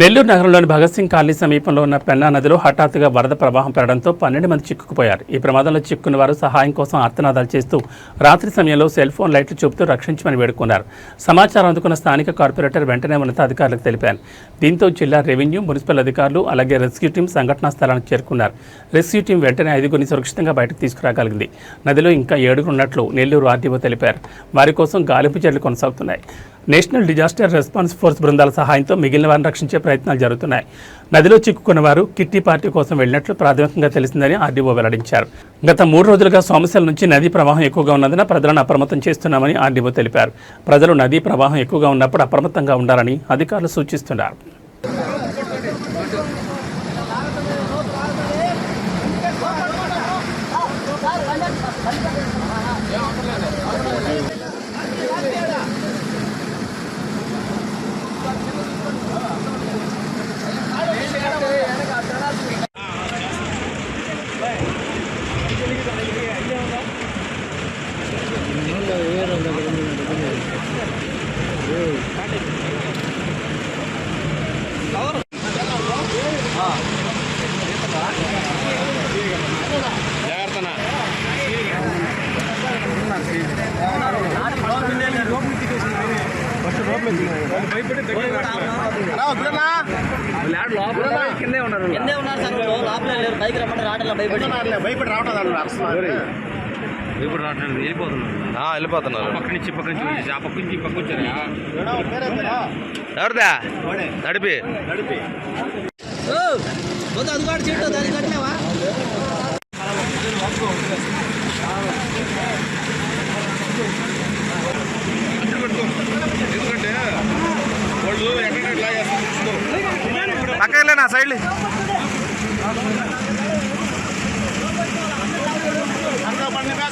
నెల్లూరు నగరంలోని భగత్ సింగ్ కాలనీ సమీపంలో ఉన్న పెన్నా నదిలో హఠాత్తుగా వరద ప్రవాహం పెరగడంతో పన్నెండు మంది చిక్కుకుపోయారు. ఈ ప్రమాదంలో చిక్కుకున్న వారు సహాయం కోసం ఆర్తనాదాలు చేస్తూ రాత్రి సమయంలో సెల్ ఫోన్ లైట్లు చూపుతూ రక్షించమని వేడుకున్నారు. సమాచారం అందుకున్న స్థానిక కార్పొరేటర్ వెంటనే ఉన్నతాధికారులకు తెలిపారు. దీంతో జిల్లా రెవెన్యూ మున్సిపల్ అధికారులు అలాగే రెస్క్యూ టీం సంఘటనా స్థలానికి చేరుకున్నారు. రెస్క్యూ టీం వెంటనే ఐదుగురిని సురక్షితంగా బయటకు తీసుకురాగలిగింది. నదిలో ఇంకా ఏడుగురు ఉన్నట్లు నెల్లూరు ఆర్డీఓ తెలిపారు. వారి కోసం గాలింపు చర్యలు కొనసాగుతున్నాయి. నేషనల్ డిజాస్టర్ రెస్పాన్స్ ఫోర్స్ బృందాల సహాయంతో మిగిలిన వారిని రక్షించే ప్రయత్నాలు జరుగుతున్నాయి. నదిలో చిక్కుకున్న వారు కిట్టి పార్టీ కోసం వెళ్ళినట్లు ప్రాథమికంగా తెలిసిందని ఆర్డీఓ వెల్లడించారు. గత మూడు రోజులుగా సోమశల నుంచి నదీ ప్రవాహం ఎక్కువగా ఉన్నందున ప్రజలను అప్రమత్తం చేస్తున్నామని ఆర్డీఓ తెలిపారు. ప్రజలు నదీ ప్రవాహం ఎక్కువగా ఉన్నప్పుడు అప్రమత్తంగా ఉండాలని అధికారులు సూచిస్తున్నారు. కిందే ఉన్నారు సార్ వాళ్ళు. లోపలే లేరు బైక్ రమ్మంటే రావట్లే భయపడి భయపడి రావటం ఇప్పుడు రావట్లేదు వెళ్ళిపోతున్నారు. వెళ్ళిపోతున్నారు. పక్క నుంచి పక్క నుంచి వచ్చేసి ఆ పక్క నుంచి పక్క వచ్చారు? ఎవరిదా? నడిపి. పోతే అది కూడా చెట్టు దానికి కట్టినావా ఎందుకంటే వాళ్ళు ఎక్కడ ఇట్లా చేస్తారు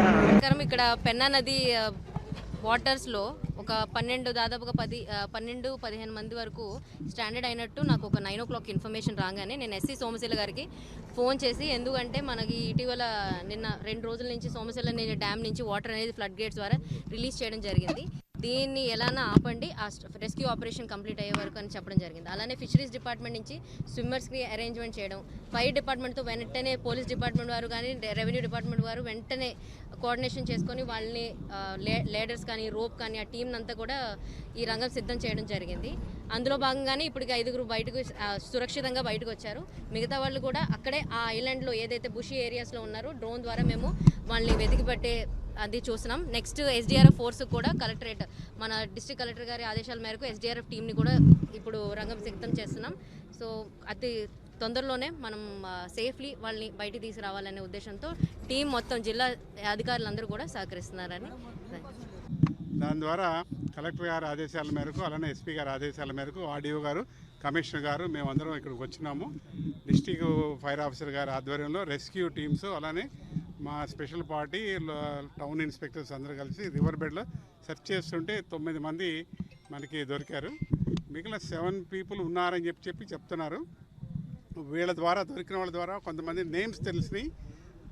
ప్రకారం ఇక్కడ పెన్నా నది వాటర్స్లో ఒక పన్నెండు దాదాపుగా పది పన్నెండు పదిహేను మంది వరకు స్టాండర్డ్ అయినట్టు నాకు ఒక నైన్ ఓ క్లాక్ ఇన్ఫర్మేషన్ రాగానే నేను ఎస్సీ సోమశీల గారికి ఫోన్ చేసి ఎందుకంటే మనకి ఇటీవల నిన్న రెండు రోజుల నుంచి సోమశీల డ్యామ్ నుంచి వాటర్ అనేది ఫ్లడ్ గేట్స్ ద్వారా రిలీజ్ చేయడం జరిగింది. దీన్ని ఎలానా ఆపండి ఆ రెస్క్యూ ఆపరేషన్ కంప్లీట్ అయ్యే వరకు అని చెప్పడం జరిగింది. అలానే ఫిషరీస్ డిపార్ట్మెంట్ నుంచి స్విమ్మర్స్కి అరేంజ్మెంట్ చేయడం ఫైర్ డిపార్ట్మెంట్తో వెంటనే పోలీస్ డిపార్ట్మెంట్ వారు కానీ రెవెన్యూ డిపార్ట్మెంట్ వారు వెంటనే కోఆర్డినేషన్ చేసుకొని వాళ్ళని లేడర్స్ కానీ రోప్ కానీ ఆ టీం అంతా కూడా ఈ రంగం సిద్ధం చేయడం జరిగింది. అందులో భాగంగానే ఇప్పటికి ఐదుగురు బయటకు సురక్షితంగా బయటకు వచ్చారు మిగతా వాళ్ళు కూడా అక్కడే ఆ ఐలాండ్లో ఏదైతే బుషి ఏరియాస్లో ఉన్నారో డ్రోన్ ద్వారా మేము వాళ్ళని వెతికి పట్టే అది చూసినాం నెక్స్ట్ ఎస్డిఆర్ఎఫ్ ఫోర్స్ కూడా కలెక్టరేట్ మన డిస్ట్రిక్ట్ కలెక్టర్ గారి ఆదేశాల మేరకు ఎస్డిఆర్ఎఫ్ టీంని కూడా ఇప్పుడు రంగం సిద్ధం చేస్తున్నాం. సో అతి తొందరలోనే మనం సేఫ్లీ వాళ్ళని బయటికి తీసుకురావాలనే ఉద్దేశంతో టీం మొత్తం జిల్లా అధికారులందరూ కూడా సహకరిస్తున్నారని. దాని ద్వారా కలెక్టర్ గారి ఆదేశాల మేరకు అలానే ఎస్పీ గారి ఆదేశాల మేరకు ఆర్డీఓ గారు కమిషనర్ గారు మేమందరం ఇక్కడికి వచ్చినాము. డిస్టిక్ ఫైర్ ఆఫీసర్ గారి ఆధ్వర్యంలో రెస్క్యూ టీమ్స్ అలానే మా స్పెషల్ పార్టీ టౌన్ ఇన్స్పెక్టర్స్ అందరూ కలిసి రివర్ బెడ్లో సెర్చ్ చేస్తుంటే తొమ్మిది మంది మనకి దొరికారు. మిగిలిన సెవెన్ పీపుల్ ఉన్నారని చెప్పి చెప్పి చెప్తున్నారు. వీళ్ళ ద్వారా దొరికిన వాళ్ళ ద్వారా కొంతమంది నేమ్స్ తెలిసినాయి.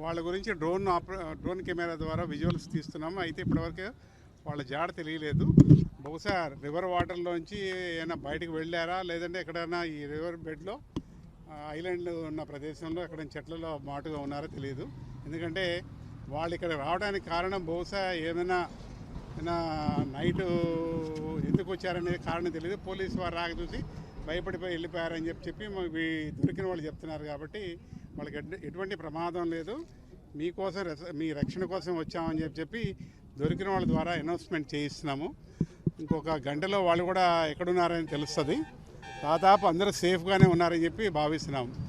వాళ్ళ గురించి డ్రోన్ ఆపరే డ్రోన్ కెమెరా ద్వారా విజువల్స్ తీస్తున్నాము అయితే ఇప్పటివరకు వాళ్ళ జాడ తెలియలేదు. బహుశా రివర్ వాటర్లోంచి ఏమైనా బయటకు వెళ్ళారా? లేదంటే ఎక్కడైనా ఈ రివర్ బెడ్లో ఐలాండ్ ఉన్న ప్రదేశంలో ఎక్కడైనా చెట్లలో మాటుగా ఉన్నారో తెలియదు. ఎందుకంటే వాళ్ళు ఇక్కడ రావడానికి కారణం బహుశా ఏమైనా నైట్ ఎందుకు వచ్చారనేది కారణం తెలియదు. పోలీసు వారు రాక చూసి భయపడిపోయి వెళ్ళిపోయారని చెప్పి చెప్పి మా- దొరికిన వాళ్ళు చెప్తున్నారు కాబట్టి వాళ్ళకి ఎటువంటి ప్రమాదం లేదు. మీకోసం మీ రక్షణ కోసం వచ్చామని చెప్పి చెప్పి దొరికిన వాళ్ళ ద్వారా అనౌన్స్మెంట్ చేయిస్తున్నాము. ఇంకొక గంటలో వాళ్ళు కూడా ఎక్కడున్నారని తెలుస్తుంది. దాదాపు అందరూ సేఫ్గానే ఉన్నారని చెప్పి భావిస్తున్నాము.